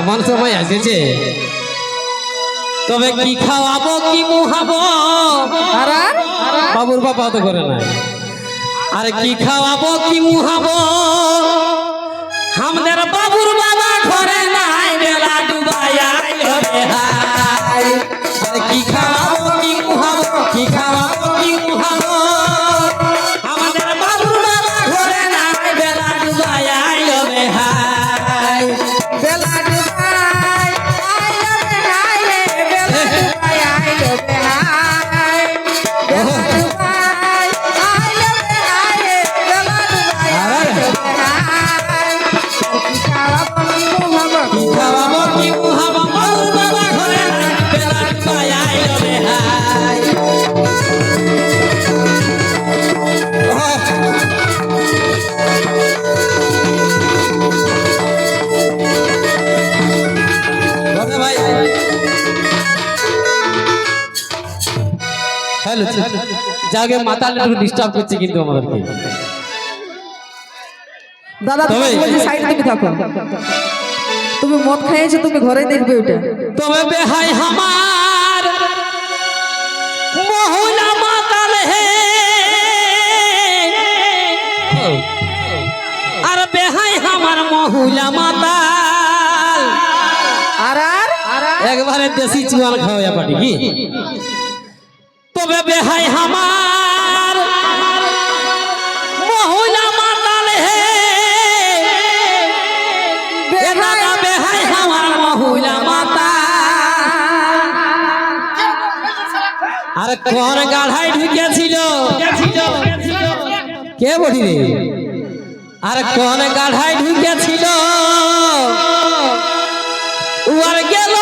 এমন সময় এসেছে তবে কি খাওয়াবো, কি মুহাবো? বাবুর বাবা তো করে না আরে কি খাওয়াবো, কি মুহাবো? আমাদের বাবুর বাবা ঘরে নাই, বেলা ডুবাই কি খাওয়াবো? হ্যালো জাগে মাতাল একটু ডিস্টার্ব করছে কিন্তু আমাদেরকে। দাদা তুমি সাইড থেকে থাকো। তুমি মদ খাইয়েছো তুমি ঘরে দেখবে ওটা তবে বেহাই হামার মহুলা মাতাল হে। আর বেহাই হামার মহুলা মাতাল। আর আর? একবারে দেশি চুয়াল খাওয়া পাটি কি? তবে বেহাই হামার? মহুলা মাতাল হে। দাদা বেহাই হামার মহুলা মাতাল। আরে কোন গাঢ়াই ঢুকেছিল? কে বলি আরে কোন গাঢ়াই ঢুকেছিল? উয়ার গেল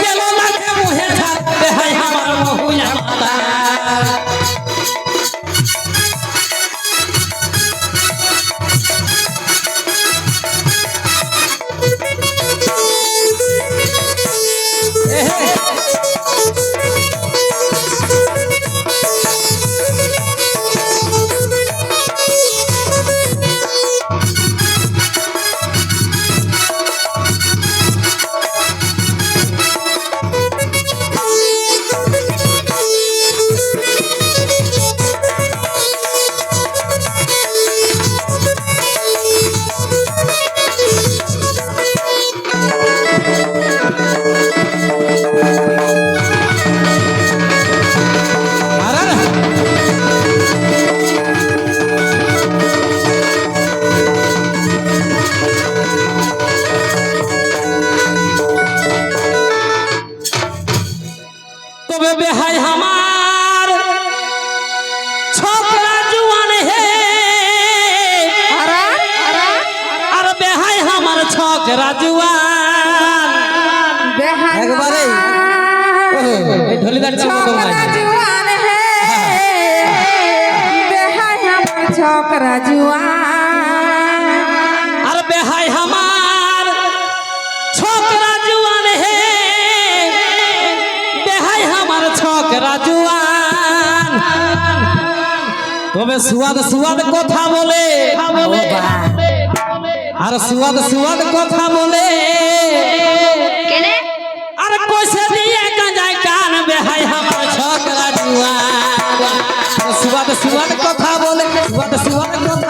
গেল লাখে মুহে ঠান বেহাই আমার মহুলা মাতা আরে রাজুয়ান একবারে। ঢলিদার রাজুয়ান হে। ছক রাজুয়ান আর বেহাই আমার ছক রাজুয়ান হে। বেহাই ছক রাজুয়ান তবে সুয়াদ সুয়াদ কথা বলে। আর সুয়াদ সুয়াদ কথা বলে। আর কইছে দিয়ে গাঁজায় কান বেহাই আমার ছকরা জুয়া সুয়াদ সুয়াদ কথা বলে সুয়াদ সুয়াদ কথা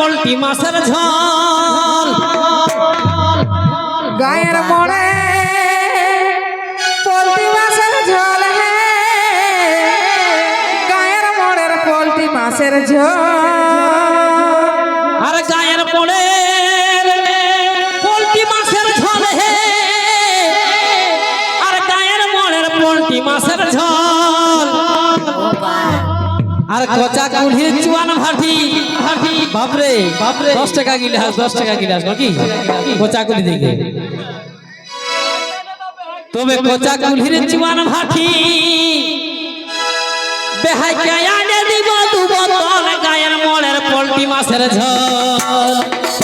পোল্ট্রি মাছের ঝোল। গায়ের মোড়ে পোলট্রি মাছের ঝোল হে। গায়ের মোড়ের পোলট্রি মাছের ঝোল। আর গায়ের মোড়ের পোল্ট্রি মাছের ঝোল হে। আর গায়ের মোড়ের পোল্ট্রি মাছের ঝোল। আর কচা কুলহির চুয়ান ভাটি বাপরে বাপরে। দশ টাকা গিলাস দশ টাকা গিলাস নাকি? কচা কুলি দেখে। তবে কচা কুলহির চুয়ান ভাটি বেহাই কে আনে দিব দু বোতল গায়ের মোড়ের পোল্ট্রি মাছের ঝোল।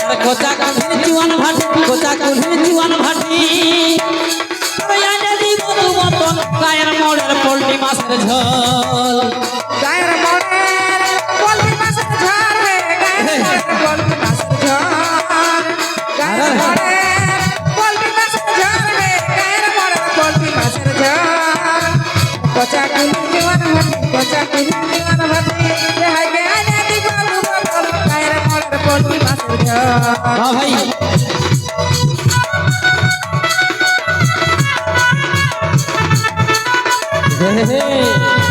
আর কচা কুলহির চুয়ান ভাটি কচা কুলহির চুয়ান ভাটি গায়ের মোড়ের পোল্ট্রি মাছের ঝোল। গায়ের ভাই হে হে হে।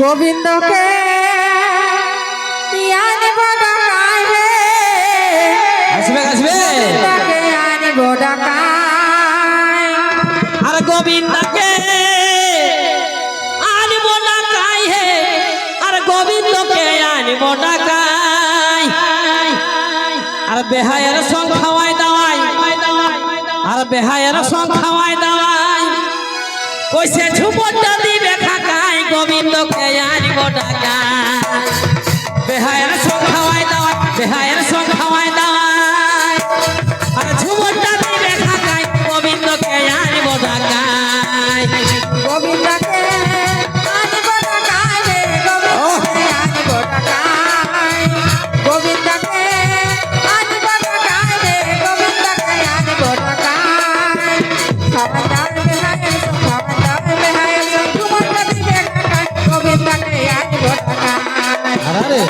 গোবিন্দকে আসবে আসবে। ডাকাই। আর গোবিন্দকে আনব ডাকাই হে আর গোবিন্দকে আনব ডাকাই। আর বেহায়ের সঙ্গ খাওয়াই দাওয়াই। আর বেহায়ের সঙ্গ খাওয়াই দাওয়াই। কইছে ঝুপটা দিবে খাকাই তোকে আনিব ডাকাই বেহায়ের সঙ্গ খাওয়াই দাওয়াই বেহায়ের সঙ্গ খাওয়াই দাওয়াই আর ঝুমটা আরে।